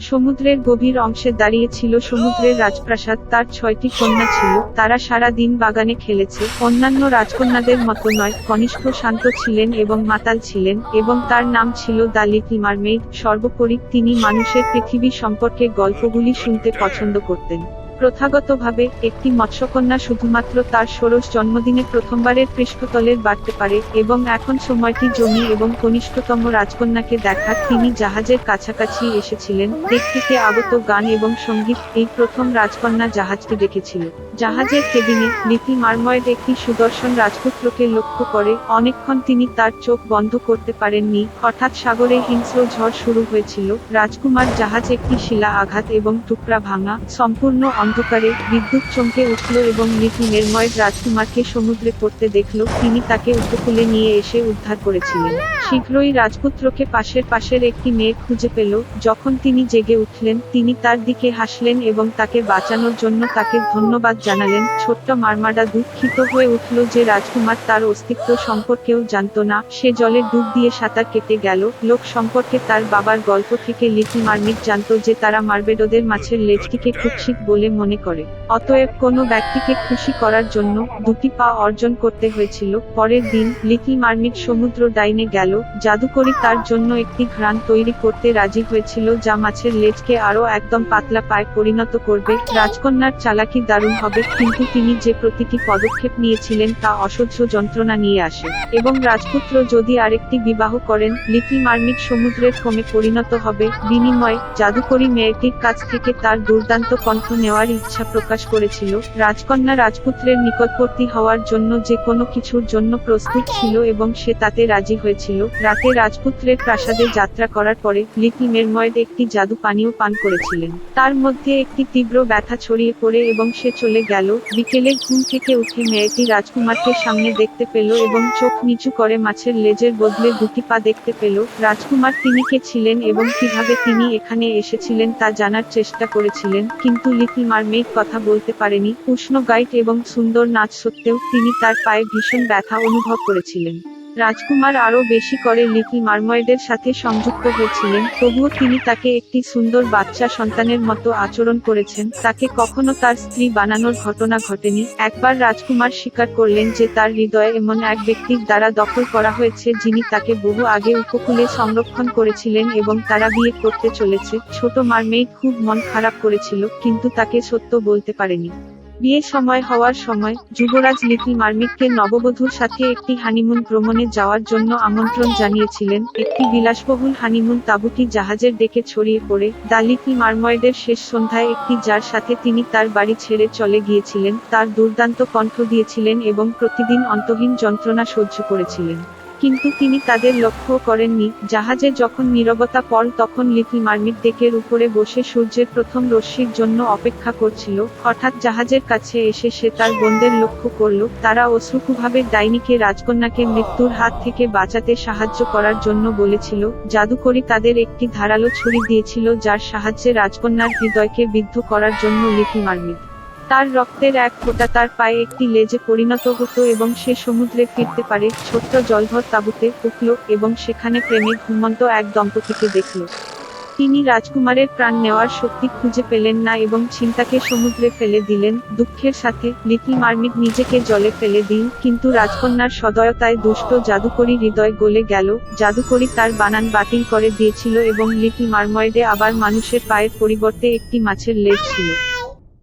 সমুদ্রের গভীর অংশে দাঁড়িয়ে ছিল সমুদ্রের রাজপ্রাসাদ, তার ছয়টি কন্যা ছিল। তারা সারা দিন বাগানে খেলেছে। অন্যান্য রাজকন্যাদের মতো নয়, কনিষ্ঠ শান্ত ছিলেন এবং মাতাল ছিলেন এবং তার নাম ছিল দালিকি মারমেইড। সর্বোপরি তিনি মানুষের পৃথিবী সম্পর্কে গল্পগুলি শুনতে পছন্দ করতেন। প্রথাগতভাবে, একটি মৎস্যকন্যা শুধুমাত্র তার ষোড়শ জন্মদিনে প্রথমবারের পৃষ্ঠতলের বাড়তে পারে, এবং এখন সময়টি জমি এবং কনিষ্ঠতম রাজকন্যাকে দেখার তিনি জাহাজের কাছাকাছি এসেছিলেন দিক থেকে আগত গান এবং সংগীত, এই প্রথম রাজকন্যা জাহাজটি দেখেছিল। জাহাজের কেবিনে লিপি মারময়েড একটি সুদর্শন রাজপুত্রকে লক্ষ্য করে অনেকক্ষণ তিনি তার চোখ বন্ধ করতে পারেননি। হঠাৎ সাগরে হিংস্র ঝড় শুরু হয়েছিল। রাজকুমার জাহাজ একটি শিলা আঘাত এবং টুকরা ভাঙা, সম্পূর্ণ অন্ধকারে বিদ্যুৎ চমকে উঠল এবং লিপি নির্ময়েড রাজকুমারকে সমুদ্রে পড়তে দেখল। তিনি তাকে উপকূলে নিয়ে এসে উদ্ধার করেছিলেন। শীঘ্রই রাজপুত্রকে পাশের পাশের একটি মেয়ে খুঁজে পেল। যখন তিনি জেগে উঠলেন, তিনি তার দিকে হাসলেন এবং তাকে বাঁচানোর জন্য তাকে ধন্যবাদ জানালেন, ছোট্ট মারমাডা দুঃখিত হয়ে উঠল যে রাজকুমার তার অস্তিত্ব সম্পর্কেও জানতো না, সে জলে ডুব দিয়ে সাঁতার কেটে গেল, লোক সম্পর্কে তার বাবার গল্প থেকে লিপি মার্মিক জানতো যে তারা মার্বেডোদের মাছের লেজটিকে কুৎসিত বলে মনে করে। অতএব কোনো ব্যক্তিকে খুশি করার জন্য দুটি পা অর্জন করতে হয়েছিল। পরের দিন লিটল মার্মিট সমুদ্র ডাইনে গেল, জাদুকরি তার জন্য একটি ঘ্রাণ তৈরি করতে রাজি হয়েছিল যা মাছের লেজকে আরও একদম পাতলা পায়ে পরিণত করবে। রাজকন্যার চালাকি দারুণ হবে কিন্তু তিনি যে প্রতিটি পদক্ষেপ নিয়েছিলেন তা অসহ্য যন্ত্রণা নিয়ে আসে। এবং রাজপুত্র যদি আরেকটি বিবাহ করেন লিটল মার্মিট সমুদ্রের ফোমে পরিণত হবে, বিনিময়ে জাদুকরী মেয়েটির কাছ থেকে তার দুর্দান্ত কণ্ঠ নেওয়ার ইচ্ছা প্রকাশ করেছিল। রাজকন্যা রাজপুত্রের নিকটবর্তী হওয়ার জন্য যে কোনো কিছুর জন্য প্রস্তুত ছিল এবং সে তাতে রাজি হয়েছিল। রাতে রাজপুত্রের প্রাসাদে যাত্রা করার পরে লিটল মেরময়েড একটি জাদু পানীয় পান করেছিলেন। তার মধ্যে একটি তীব্র ব্যথা ছড়িয়ে পড়ে এবং সে চলে গেল, বিকেলে ঘুম থেকে উঠে মেয়েটি রাজকুমারকে সামনে দেখতে পেল এবং চোখ নিচু করে মাছের লেজের বদলে দুটি পা দেখতে পেল। রাজকুমার তিনি কে ছিলেন এবং কীভাবে তিনি এখানে এসেছিলেন তা জানার চেষ্টা করেছিলেন, কিন্তু লিটল মারমেইড কথা বলতে পারেনি। উষ্ণ গাইড এবং সুন্দর নাচ সত্ত্বেও তিনি তার পায়ে ভীষণ ব্যথা অনুভব করেছিলেন। রাজকুমার আরও বেশি করে লিটল মারময়েডের সাথে সংযুক্ত হয়েছিলেন, তবুও তিনি তাকে একটি সুন্দর বাচ্চা সন্তানের মতো আচরণ করেছেন, তাকে কখনো তার স্ত্রী বানানোর ঘটনা ঘটেনি, একবার রাজকুমার স্বীকার করলেন যে তার হৃদয়ে এমন এক ব্যক্তির দ্বারা দখল করা হয়েছে যিনি তাকে বহু আগে উপকূলে সংরক্ষণ করেছিলেন এবং তারা বিয়ে করতে চলেছে, ছোট মারমেইড খুব মন খারাপ করেছিল, কিন্তু তাকে সত্য বলতে পারেনি। বিয়ে সময় হওয়ার সময় যুবরাজ লিটল মার্মিককে নববধূর সাথে একটি হানিমুন ভ্রমণে যাওয়ার জন্য আমন্ত্রণ জানিয়েছিলেন। একটি বিলাসবহুল হানিমুন তাঁবুটি জাহাজের ডেকে ছড়িয়ে পড়ে। দা লিটল মারময়েডের শেষ সন্ধ্যায় একটি যার সাথে তিনি তার বাড়ি ছেড়ে চলে গিয়েছিলেন। তার দুর্দান্ত কণ্ঠ দিয়েছিলেন এবং প্রতিদিন অন্তহীন যন্ত্রণা সহ্য করেছিলেন। কিন্তু তিনি তাদের লক্ষ্য করেননি। জাহাজে যখন নীরবতা পল তখন লিটল মার্মিট ডেকের উপরে বসে সূর্যের প্রথম রশ্মির জন্য অপেক্ষা করছিল। হঠাৎ জাহাজের কাছে এসে সে তার বোনদের লক্ষ্য করল। তারা অশ্রুকুভাবে ডাইনিকে রাজকন্যাকে মৃত্যুর হাত থেকে বাঁচাতে সাহায্য করার জন্য বলেছিল। জাদুকরি তাদের একটি ধারালো ছুরি দিয়েছিল, যার সাহায্যে রাজকন্যার হৃদয়কে বিদ্ধ করার জন্য লিটল মার্মিট তার রক্তের এক ফোঁটা তার পায়ে একটি লেজে পরিণত হতো এবং সে সমুদ্রে ফিরতে পারে, ছোট্ট জলভর তাঁবুতে উঠল এবং সেখানে প্রেমে ঘুমন্ত এক দম্পতিকে দেখল। তিনি রাজকুমারের প্রাণ নেওয়ার শক্তি খুঁজে পেলেন না এবং চিন্তাকে সমুদ্রে ফেলে দিলেন। দুঃখের সাথে লিটল মার্মিট নিজেকে জলে ফেলে দিন, কিন্তু রাজকন্যার সদয়তায় দুষ্ট জাদুকরি হৃদয় গলে গেল। জাদুকরি তার বানান বাতিল করে দিয়েছিল এবং লিটল মারময়েডে আবার মানুষের পায়ের পরিবর্তে একটি মাছের লেজ ছিল।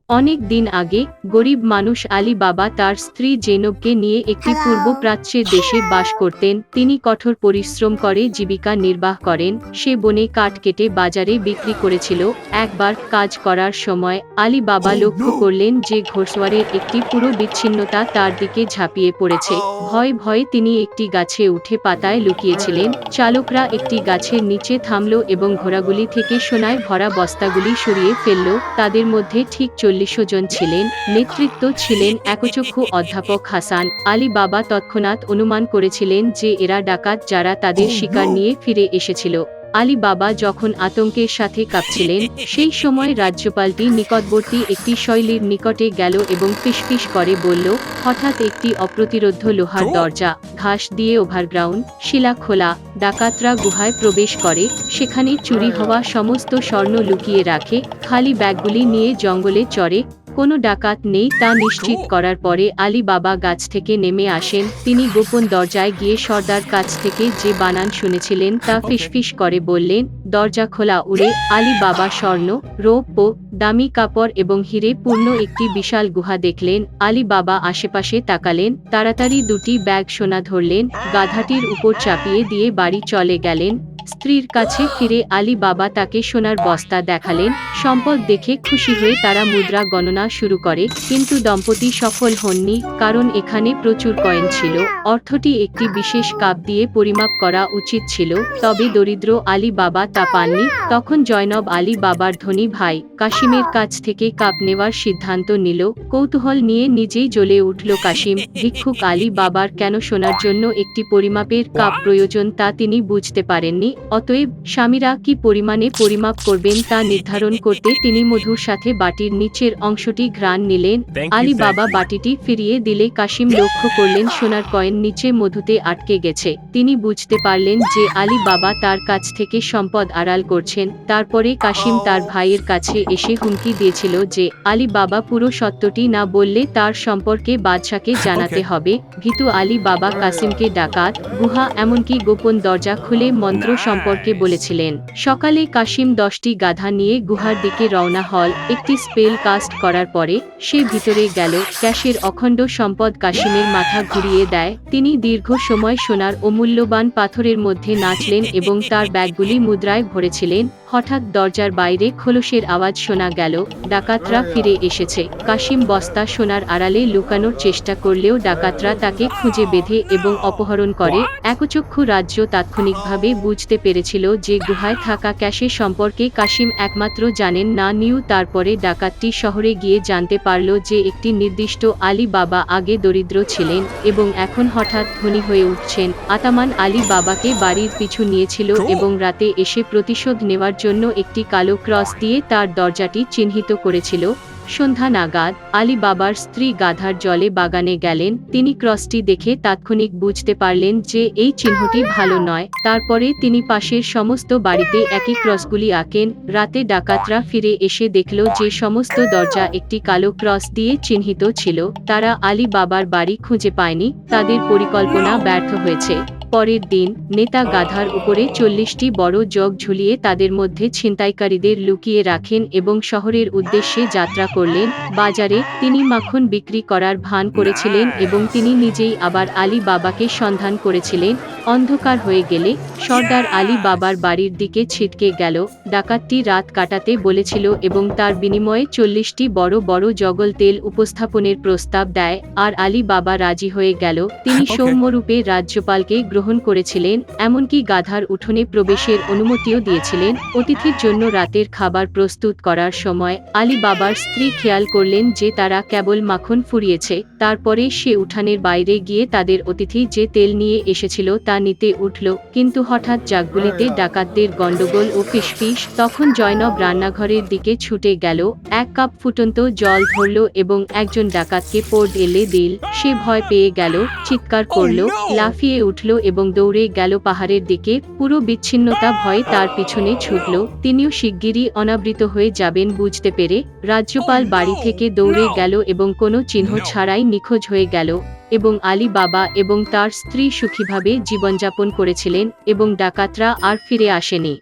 অনেক দিন আগে গরিব মানুষ আলী বাবা তার স্ত্রী জেনবকে নিয়ে একটি পূর্ব প্রাচ্যের দেশে বাস করতেন। তিনি কঠোর পরিশ্রম করে জীবিকা নির্বাহ করেন। সে বনে কাঠ কেটে বাজারে বিক্রি করেছিল। একবার কাজ করার সময় আলী বাবা লক্ষ্য করলেন যে ঘোষওয়ারের একটি পুরো বিচ্ছিন্নতা তার দিকে ঝাঁপিয়ে পড়েছে। ভয় ভয়ে তিনি একটি গাছে উঠে পাতায় লুকিয়েছিলেন। চালকরা একটি গাছের নিচে থামল এবং ঘোড়াগুলি থেকে সোনায় ভরা বস্তাগুলি সরিয়ে ফেলল। তাদের মধ্যে ঠিক চল্লিশ জন ছিলেন, নেতৃত্ব ছিলেন একচক্ষু অধ্যাপক হাসান আলী বাবা তৎক্ষণাৎ অনুমান করেছিলেন যে এরা ডাকাত যারা তাদের শিকার নিয়ে ফিরে এসেছিল। আলী বাবা যখন আতঙ্কের সাথে কাঁপছিলেন সেই সময় রাজ্যপালটি নিকটবর্তী একটি শৈলীর নিকটে গেল এবং ফিসফিস করে বলল হঠাৎ একটি অপ্রতিরোধ্য লোহার দরজা ঘাস দিয়ে ওভারগ্রাউন্ড শিলা খোলা ডাকাতরা গুহায় প্রবেশ করে সেখানে চুরি হওয়া সমস্ত স্বর্ণ লুকিয়ে রাখে খালি ব্যাগগুলি নিয়ে জঙ্গলে চড়ে কোনো ডাকাত নেই তা নিশ্চিত করার পরে আলী বাবা গাছ থেকে নেমে আসেন। তিনি গোপন দরজায় গিয়ে সর্দার কাছ থেকে যে বানান শুনেছিলেন তা ফিসফিস করে বললেন দরজা খোলা উড়ে। আলী বাবা স্বর্ণ রৌপ্য দামি কাপড় এবং হিরে পূর্ণ একটি বিশাল গুহা দেখলেন। আলী বাবা আশেপাশে তাকালেন তাড়াতাড়ি দুটি ব্যাগ সোনা ধরলেন গাধাটির উপর চাপিয়ে দিয়ে বাড়ি চলে গেলেন। স্ত্রীর কাছে ফিরে আলী বাবা তাকে সোনার বস্তা দেখালেন। সম্পদ দেখে খুশি হয়ে তারা মুদ্রা গণনা শুরু করে, কিন্তু দম্পতি সফল হননি, কারণ এখানে প্রচুর কয়েন ছিল। অর্থটি একটি বিশেষ কাপ দিয়ে পরিমাপ করা উচিত ছিল, তবে দরিদ্র আলী বাবা তা পাননি। তখন জয়নব আলী বাবার ধনী ভাই কাশিমের কাছ থেকে কাপ নেওয়ার সিদ্ধান্ত নিল। কৌতূহল নিয়ে নিজেই জ্বলে উঠল কাশিম। ভিক্ষুক আলী বাবার কেন শোনার জন্য একটি পরিমাপের কাপ প্রয়োজন তা তিনি বুঝতে পারেননি। অতএব স্বামীরা কি পরিমাণে পরিমাপ করবেন তা নির্ধারণ করতে তিনি মধুর সাথে বাটির নিচের অংশটি ঘ্রাণ নিলেন। আলী বাবা বাটিটি ফিরিয়ে দিলে কাশিম লক্ষ্য করলেন সোনার কয়েন নিচে মধুতে আটকে গেছে। তিনি বুঝতে পারলেন যে আলী বাবা তার কাছ থেকে সম্পদ আড়াল করছেন। তারপরে কাশিম তার ভাইয়ের কাছে এসে হুমকি দিয়েছিল যে আলী বাবা পুরো সত্যটি না বললে তার সম্পর্কে বাদশাকে জানাতে হবে। ভীতু আলী বাবা কাসিমকে ডাকাত গুহা এমনকি গোপন দরজা খুলে মন্ত্র সম্পর্কে বলেছিলেন সকালে কাশিম দশটি গাধা নিয়ে গুহার দিকে রওনা হল একটি স্পেল কাস্ট করার পরে সে ভিতরে গেল ক্যাশের অখণ্ড সম্পদ কাশিমের মাথা ঘুরিয়ে দেয় তিনি দীর্ঘ সময় সোনার অমূল্যবান পাথরের মধ্যে নাচলেন এবং তার ব্যাগগুলি মুদ্রায় ভরেছিলেন হঠাৎ দরজার বাইরে খোলসের আওয়াজ শোনা গেল ডাকাতরা ফিরে এসেছে কাশিম বস্তা সোনার আড়ালে লুকানোর চেষ্টা করলেও ডাকাতরা তাকে খুঁজে বেঁধে এবং অপহরণ করে একচক্ষু রাজ্য তাৎক্ষণিকভাবে বুঝতে পেরেছিল যে গুহায় থাকা ক্যাশে সম্পর্কে কাশিম একমাত্র জানেন না নিউ তারপরে ডাকাতটি শহরে গিয়ে জানতে পারল যে একটি নির্দিষ্ট আলী বাবা আগে দরিদ্র ছিলেন এবং এখন হঠাৎ ধনী হয়ে উঠছেন। আতামান আলী বাবাকে বাড়ির পিছু নিয়েছিল এবং রাতে এসে প্রতিশোধ নেওয়ার জন্য একটি কালো ক্রস দিয়ে তার দরজাটি চিহ্নিত করেছিল। সন্ধ্যা নাগাদ আলী বাবার স্ত্রী গাধার জলে বাগানে গেলেন। তিনি ক্রসটি দেখে তাৎক্ষণিক বুঝতে পারলেন যে এই চিহ্নটি ভালো নয়। তারপরে তিনি পাশের সমস্ত বাড়িতে একই ক্রসগুলি আঁকেন। রাতে ডাকাতরা ফিরে এসে দেখল যে সমস্ত দরজা একটি কালো ক্রস দিয়ে চিহ্নিত ছিল। তারা আলী বাবার বাড়ি খুঁজে পায়নি। তাদের পরিকল্পনা ব্যর্থ হয়েছে। পরের দিন নেতা গাধার উপরে চল্লিশটি বড় জগ ঝুলিয়ে তাদের মধ্যে ছিনতাইকারীদের লুকিয়ে রাখেন এবং শহরের উদ্দেশ্যে যাত্রা করলেন। বাজারে তিনি মাখন বিক্রি করার ভান করেছিলেন এবং তিনি নিজেই আবার আলী বাবাকে সন্ধান করেছিলেন। অন্ধকার হয়ে গেলে সর্দার আলী বাবার বাড়ির দিকে ছিটকে গেল। ডাকাতটি রাত কাটাতে বলেছিল এবং তার বিনিময়ে চল্লিশটি বড় বড় জগল তেল উপস্থাপনের প্রস্তাব দেয়। আর আলী বাবা রাজি হয়ে গেল। তিনি সৌম্যরূপে রাজ্যপালকে গ্রহণ করেছিলেন এমনকি গাধার উঠোনে প্রবেশের অনুমতিও দিয়েছিলেন। অতিথির জন্য রাতের খাবার প্রস্তুত করার সময় আলী বাবার স্ত্রী খেয়াল করলেন যে তারা কেবল মাখন ফুরিয়েছে তারপরে সে উঠানের বাইরে গিয়ে তাদের অতিথি যে তেল নিয়ে এসেছিল তা নিতে উঠল। কিন্তু হঠাৎ জাগগুলিতে ডাকাতদের গন্ডগোল ও ফিসফিস তখন জয়নব রান্নাঘরের দিকে ছুটে গেল এক কাপ ফুটন্ত জল ধরল এবং একজন ডাকাতকে পোর্ট এলে দিল। সে ভয় পেয়ে গেল চিৎকার করল Oh, লাফিয়ে উঠল এবং দৌড়ে গেল পাহাড়ের দিকে। পুরো বিচ্ছিন্নতা ভয়ে তার পিছনে ছুটল। তিনিও শিগগিরই অনাবৃত হয়ে যাবেন বুঝতে পেরে রাজ্যপাল Oh, বাড়ি থেকে দৌড়ে গেল এবং কোনো চিহ্ন ছাড়াই নিখোঁজ হয়ে গেল এবং আলী বাবা এবং তার স্ত্রী সুখীভাবে জীবনযাপন করেছিলেন এবং ডাকাতরা আর ফিরে আসেনি।